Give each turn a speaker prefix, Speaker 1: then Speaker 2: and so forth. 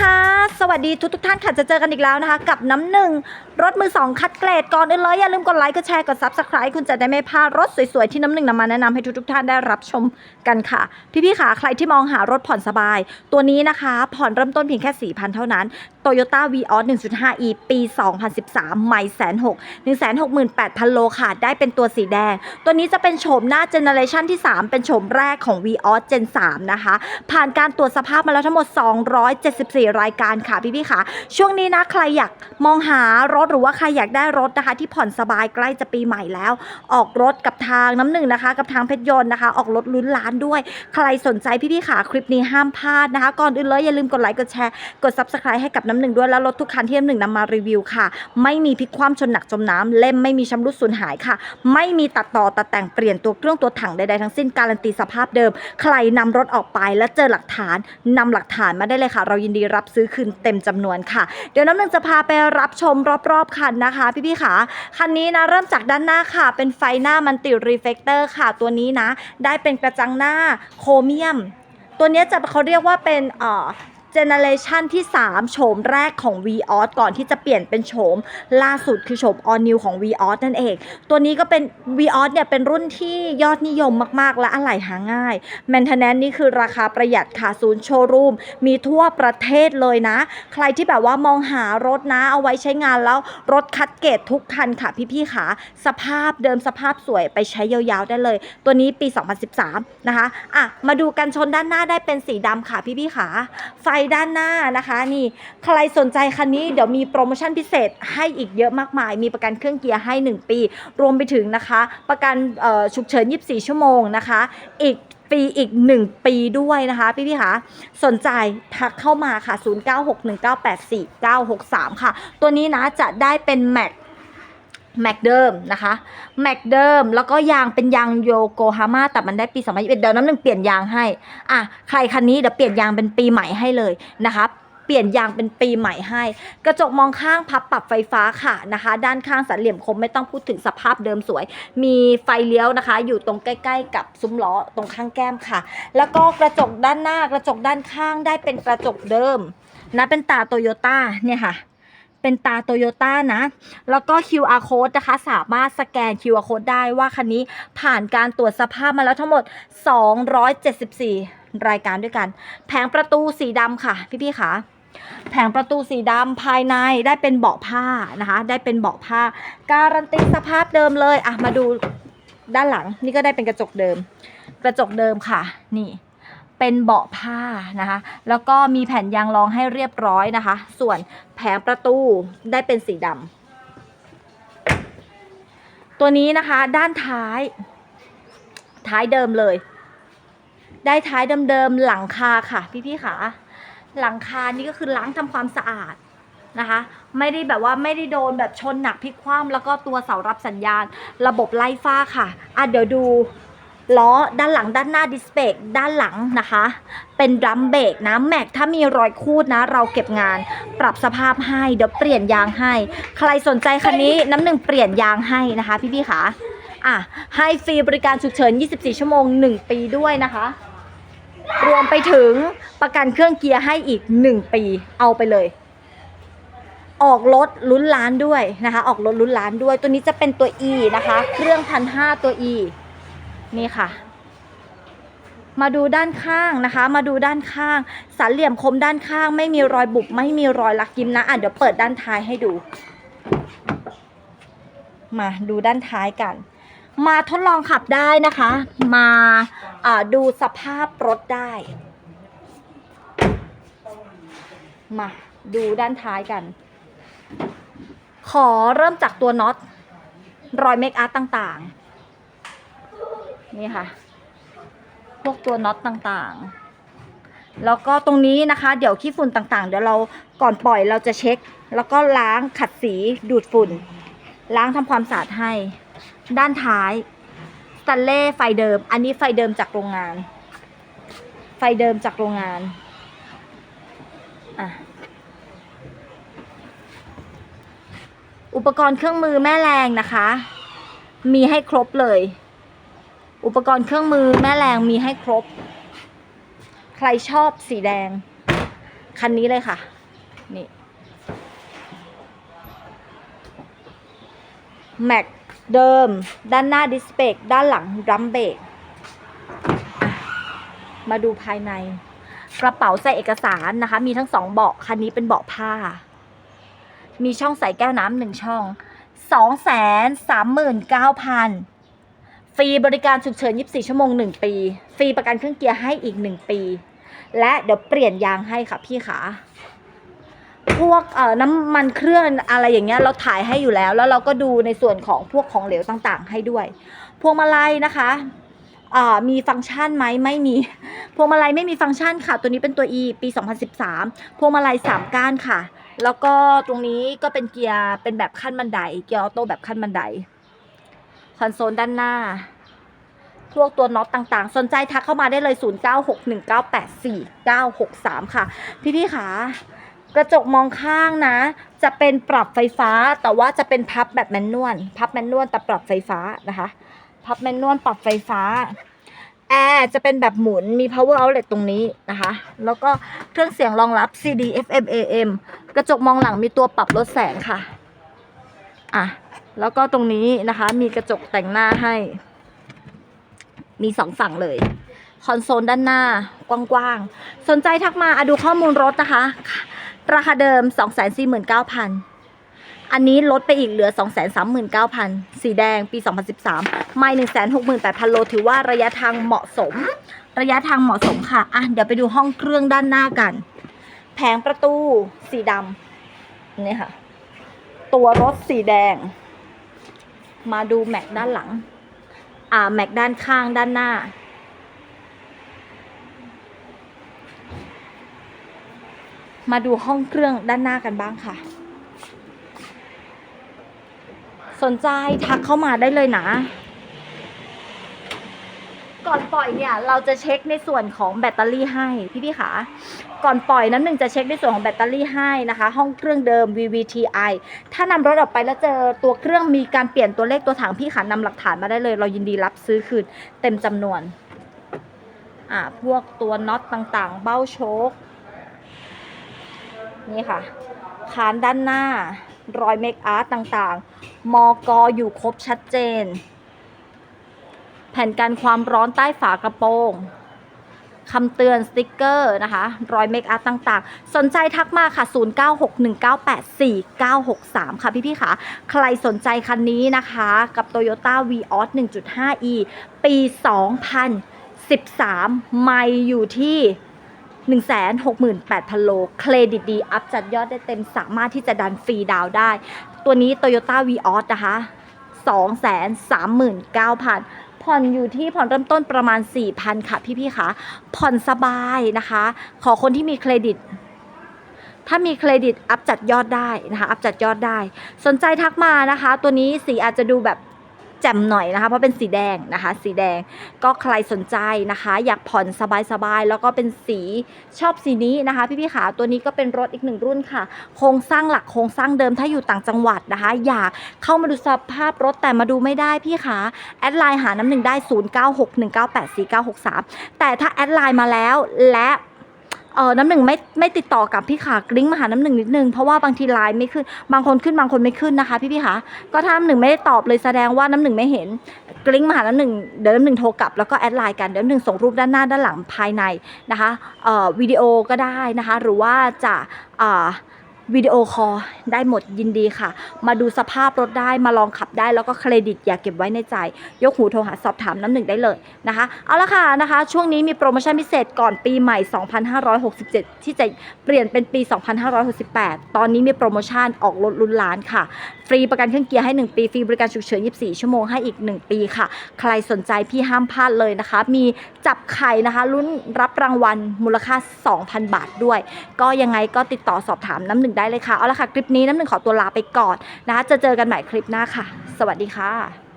Speaker 1: ค่ะ สวัสดีทุกทุกท่านค่ะจะเจอกันอีกแล้วนะคะ กับน้ำหนึ่งรถมือสองคัดเกรดก่อนอื่นเลยอย่าลืมกดไลค์กดแชร์กด subscribe คุณจะได้ไม่พลาดรถสวยๆ ที่น้ำหนึ่งนำมาแนะนำให้ทุกทุกท่านได้รับชมกันค่ะ พี่ๆค่ะใครที่มองหารถผ่อนสบาย ตัวนี้นะคะ ผ่อนเริ่มต้นเพียงแค่4,000เท่านั้น Toyota Vios 1.5e ปี 2013ไม่แสนหก168,000โลค่ะ ได้เป็นตัวสีแดง ตัวนี้จะเป็นโฉมหน้าเจเนอเรชันที่ 3 เป็นโฉมแรกของ Vios Gen 3นะคะ ผ่านการตรวจสภาพมาแล้วทั้งหมด 274รายการค่ะพี่ๆค่ะ ช่วงนี้นะใครอยากมองหารถหรือว่าใครอยากได้รถนะคะ ที่ผ่อนสบายใกล้จะปีใหม่แล้ว ออกรถกับทางน้ำหนึ่งนะคะ กับทางเพชรยนต์นะคะ ออกรถลุ้นล้านด้วย ใครสนใจพี่ๆค่ะ คลิปนี้ห้ามพลาดนะคะ ก่อนอื่นเลยอย่าลืมกดไลค์กดแชร์กด subscribe ให้กับน้ำหนึ่งด้วยแล้วรถทุกคันที่น้ำหนึ่งนำมารีวิวค่ะ ไม่มีพลิกคว่ำชนหนักจมน้ำเล่มไม่มีชำรุดสูญหายค่ะ ไม่มีตัดต่อตัดแต่งเปลี่ยนตัวเครื่องตัวถังใดๆทั้งสิ้นการันตีสภาพเดิม ใครนำรถออกไปแล้วเจอหลักฐานนำหลักฐานมาได้เลยค่ะ เรายินดีรับซื้อคืนเต็มจำนวนค่ะ เดี๋ยวน้ำหนึ่งจะพาไปรับชมรอบๆคันนะคะ พี่ๆค่ะคันนี้นะเริ่มจากด้านหน้าค่ะ เป็นไฟหน้ามันติรีเฟกเตอร์ค่ะ ตัวนี้นะ ได้เป็นกระจังหน้าโครเมียม ตัวนี้จะเขาเรียกว่าเป็น เจเนเรชันที่ 3 โฉมแรกของ v ีออก่อนที่จะเปลี่ยนเป็นโฉมล่าสุดคือโฉม All New ของ v ีออนั่นเอง ตัวนี้ก็เป็น v ีออเนี่ยเป็นรุ่นที่ยอดนิยมมาก ๆ และอะไหล่หาง่ายแมนเทนแนนนี่คือราคาประหยัดค่ะศูนย์โชว์รูม มีทั่วประเทศเลยนะ ใครที่แบบว่ามองหารถนะ เอาไว้ใช้งานแล้วรถคัดเกรดทุกคันค่ะ พี่ๆค่ะสภาพเดิมสภาพสวยไปใช้ยาวๆได้เลย ตัวนี้ปี 2013 นะคะอะมาดูกันชนด้านหน้าได้เป็นสีดำค่ะพี่ๆค่ะไฟด้านหน้านะคะ นี่ใครสนใจคันนี้เดี๋ยวมีโปรโมชั่นพิเศษให้อีกเยอะมากมาย มีประกันเครื่องเกียร์ให้ 1 ปี รวมไปถึงนะคะ ประกันฉุกเฉิน 24 ชั่วโมงนะคะ อีกปีอีก 1 ปีด้วยนะคะ พี่ๆค่คะสนใจทักเข้ามาค่ะ 0961984963 ค่ะ ตัวนี้นะจะได้เป็นแม็ก แม็กเดิมนะคะแม็กเดิมแล้วก็ยางเป็นยางโยโกฮาม่าแต่มันได้ปี2021เดี๋ยวน้ำหนึ่งเปลี่ยนยางให้อะใครคันนี้เดี๋ยวเปลี่ยนยางเป็นปีใหม่ให้เลยนะคะเปลี่ยนยางเป็นปีใหม่ให้ กระจกมองข้างพับปรับไฟฟ้าค่ะนะคะ ด้านข้างสันเหลี่ยมคมไม่ต้องพูดถึงสภาพเดิมสวย มีไฟเลี้ยวนะคะ อยู่ตรงใกล้ ๆ กับซุ้มล้อตรงข้างแก้มค่ะ แล้วก็กระจกด้านหน้ากระจกด้านข้างได้เป็นกระจกเดิมนะเป็นตาโตโยต้าเนี่ยค่ะ เป็นตาโตโยต้านะ แล้วก็ QR code นะคะ สามารถสแกน QR code ได้ว่าคันนี้ผ่านการตรวจสภาพมาแล้วทั้งหมด 274 รายการด้วยกัน แผงประตูสีดำค่ะ พี่ๆค่ะแผงประตูสีดำภายในได้เป็นเบาะผ้านะคะ ได้เป็นเบาะผ้า การันตีสภาพเดิมเลย อะ มาดูด้านหลังนี่ก็ได้เป็นกระจกเดิม กระจกเดิมค่ะ นี่ เป็นเบาะผ้านะคะ แล้วก็มีแผ่นยางรองให้เรียบร้อยนะคะ ส่วนแผงประตูได้เป็นสีดำตัวนี้นะคะด้านท้าย ท้ายเดิมเลย ได้ท้ายเดิมๆหลังคาค่ะพี่ๆค่ะ หลังคานี่ก็คือล้างทำความสะอาดนะคะ ไม่ได้แบบว่าไม่ได้โดนแบบชนหนักพลิกคว่ำแล้วก็ตัวเสารับสัญญาณ ระบบไล่ฟ้าค่ะอะเดี๋ยวดู ล้อด้านหลังด้านหน้าดิสเบรกด้านหลังนะคะ เป็นดรัมเบรกนะแม็กถ้ามีรอยคูดนะ เราเก็บงาน ปรับสภาพให้เดี๋ยวเปลี่ยนยางให้ ใครสนใจคันนี้น้ำหนึ่งเปลี่ยนยางให้นะคะ พี่ๆค่ะอะให้ฟรีบริการฉุกเฉิน 24 ชั่วโมง 1 ปีด้วยนะคะ รวมไปถึงประกันเครื่องเกียร์ให้อีก 1 ปีเอาไปเลย ออกรถลุ้นล้านด้วยนะคะ ออกรถลุ้นล้านด้วย ตัวนี้จะเป็นตัว E นะคะ เครื่องพันห้าตัว E นี่ค่ะ มาดูด้านข้างนะคะ มาดูด้านข้าง สันเหลี่ยมคมด้านข้าง ไม่มีรอยบุบไม่มีรอยลักยิ้มนะอะเดี๋ยวเปิดด้านท้ายให้ดู มาดูด้านท้ายกัน มาทดลองขับได้นะคะ มาอ่าดูสภาพรถได้ มาดูด้านท้ายกัน ขอเริ่มจากตัวน็อตรอยเมคอัพต่างๆ นี่ค่ะ พวกตัวน็อตต่างๆ แล้วก็ตรงนี้นะคะ เดี๋ยวขี้ฝุ่นต่างๆ เดี๋ยวเราก่อนปล่อยเราจะเช็ค แล้วก็ล้างขัดสีดูดฝุ่น ล้างทำความสะอาดให้ ด้านท้ายสแตนเล่ไฟเดิม อันนี้ไฟเดิมจากโรงงาน ไฟเดิมจากโรงงานอะอุปกรณ์เครื่องมือแม่แรงนะคะ มีให้ครบเลย อุปกรณ์เครื่องมือแม่แรงมีให้ครบ ใครชอบสีแดง คันนี้เลยค่ะ นี่แม็กเดิม ด้านหน้าดิสเบกด้านหลังรัมเบรกมาดูภายใน กระเป๋าใส่เอกสารนะคะ มีทั้งสองเบาะคันนี้เป็นเบาะผ้า มีช่องใส่แก้วน้ำหนึ่งช่องสองแสนสามหมื่นเก้าพัน ฟรีบริการฉุกเฉิน 24 ชั่วโมง 1 ปี ฟรีประกันเครื่องเกียร์ให้อีก 1 ปี และเดี๋ยวเปลี่ยนยางให้ค่ะพี่ขาพวกเอ่อน้ำมันเครื่องอะไรอย่างเงี้ยเราถ่ายให้อยู่แล้ว แล้วเราก็ดูในส่วนของพวกของเหลวต่างๆ ให้ด้วย พวงมาลัยนะคะอ่ามีฟังก์ชันไหมไม่มี พวงมาลัยไม่มีฟังก์ชันค่ะ ตัวนี้เป็นตัว E ปี 2013 พวงมาลัย 3 ก้านค่ะ แล้วก็ตรงนี้ก็เป็นเกียร์เป็นแบบขั้นบันได เกียร์ออโต้แบบขั้นบันได คอนโซลด้านหน้า พวกตัวน็อตต่างๆ สนใจทักเข้ามาได้เลย 0961984963 ค่ะ พี่ๆค่ะกระจกมองข้างนะ จะเป็นปรับไฟฟ้าแต่ว่าจะเป็นพับแบบแมนนวลพับแมนนวลแต่ปรับไฟฟ้านะคะ พับแมนนวลปรับไฟฟ้าแอร์จะเป็นแบบหมุนมี power outlet ตรงนี้นะคะ แล้วก็เครื่องเสียงรองรับ CD FM AM กระจกมองหลังมีตัวปรับลดแสงค่ะ อะ แล้วก็ตรงนี้นะคะ มีกระจกแต่งหน้าให้ มีสองฝั่งเลย คอนโซลด้านหน้ากว้างๆ สนใจทักมาอะดูข้อมูลรถนะคะ ราคาเดิม 249,000 อันนี้ลดไปอีกเหลือ 239,000 สีแดงปี 2013 ไม่ 168,000 โล ถือว่าระยะทางเหมาะสม ระยะทางเหมาะสมค่ะ อะ เดี๋ยวไปดูห้องเครื่องด้านหน้ากัน แผงประตูสีดำนี่ค่ะ ตัวรถสีแดง มาดูแม็กด้านหลัง อ่าแม็กด้านข้างด้านหน้า มาดูห้องเครื่องด้านหน้ากันบ้างค่ะ สนใจทักเข้ามาได้เลยนะก่อนปล่อยเนี่ย เราจะเช็คในส่วนของแบตเตอรี่ให้พี่พี่ขา ก่อนปล่อยน้ำหนึ่งจะเช็คในส่วนของแบตเตอรี่ให้นะคะ ห้องเครื่องเดิม VVTi ถ้านำรถออกไปแล้วเจอตัวเครื่องมีการเปลี่ยนตัวเลขตัวถังพี่ขานำหลักฐานมาได้เลย เรายินดีรับซื้อคืนเต็มจำนวนอ่าพวกตัวน็อตต่างๆ เบ้าโชคนี่ค่ะคานด้านหน้ารอยเมคอาร์ตต่างๆ มอกออยู่ครบชัดเจน แผ่นกันความร้อนใต้ฝากระโปรง คำเตือนสติกเกอร์นะคะรอยเมคอัพต่างๆ สนใจทักมาค่ะ 0961984963 ค่ะพี่ๆค่ะใครสนใจคันนี้นะคะ กับ Toyota Vios 1.5e ปี 2013 ไม่อยู่ที่168,000 โล เครดิตดี อัพจัดยอดได้เต็ม สามารถที่จะดันฟรีดาวได้ ตัวนี้ Toyota Vios นะคะ 239,000 ผ่อนอยู่ที่ผ่อนเริ่มต้นประมาณ 4,000 ค่ะ พี่ๆค่ะ ผ่อนสบายนะคะ ขอคนที่มีเครดิต ถ้ามีเครดิตอัพจัดยอดได้นะคะ อัพจัดยอดได้ สนใจทักมานะคะ ตัวนี้สีอาจจะดูแบบ แจ่มหน่อยนะคะ เพราะเป็นสีแดงนะคะ สีแดงก็ใครสนใจนะคะ อยากผ่อนสบายๆ แล้วก็เป็นสีชอบสีนี้นะคะ พี่ๆขาตัวนี้ก็เป็นรถอีกหนึ่งรุ่นค่ะ โครงสร้างหลักโครงสร้างเดิมถ้าอยู่ต่างจังหวัดนะคะ อยากเข้ามาดูสภาพรถแต่มาดูไม่ได้พี่ขาแอดไลน์หาน้ำหนึ่งได้ 0961984963 แต่ถ้าแอดไลน์มาแล้วและ เออน้ำหนึ่งไม่ไม่ติดต่อกับพี่ขากริ้งมาหาน้ำหนึ่งนิดนึงเพราะว่าบางทีไลน์ไม่ขึ้น บางคนขึ้นบางคนไม่ขึ้นนะคะ พี่พี่คะก็ถ้าน้ำหนึ่งไม่ได้ตอบเลยแสดงว่าน้ำหนึ่งไม่เห็นกริ้งมาหาน้ำหนึ่งเดี๋ยวน้ำหนึ่งโทรกลับแล้วก็แอดไลน์กันเดี๋ยวน้ำหนึ่งส่งรูปด้านหน้าด้านหลังภายในนะคะเอ่อวิดีโอก็ได้นะคะ หรือว่าจะอ่า วิดีโอคอลได้หมดยินดีค่ะ มาดูสภาพรถได้มาลองขับได้แล้วก็เครดิตอย่าเก็บไว้ในใจ ยกหูโทรหาสอบถามน้ำหนึ่งได้เลยนะคะ เอาละค่ะนะคะ ช่วงนี้มีโปรโมชั่นพิเศษก่อนปีใหม่ 2567 ที่จะเปลี่ยนเป็นปี 2568 ตอนนี้มีโปรโมชั่นออกรถลุ้นล้านค่ะ ฟรีประกันเครื่องเกียร์ให้ 1 ปีฟรีบริการฉุกเฉิน 24 ชั่วโมงให้อีก 1 ปีค่ะ ใครสนใจพี่ห้ามพลาดเลยนะคะ มีจับไข่นะคะลุ้นรับรางวัลมูลค่า 2,000 บาทด้วย ก็ยังไงก็ติดต่อสอบถามน้ำหนึ่งได้เลยค่ะ เอาละค่ะ คลิปนี้น้ำหนึ่งขอตัวลาไปก่อนนะคะจะเจอกันใหม่คลิปหน้าค่ะ สวัสดีค่ะ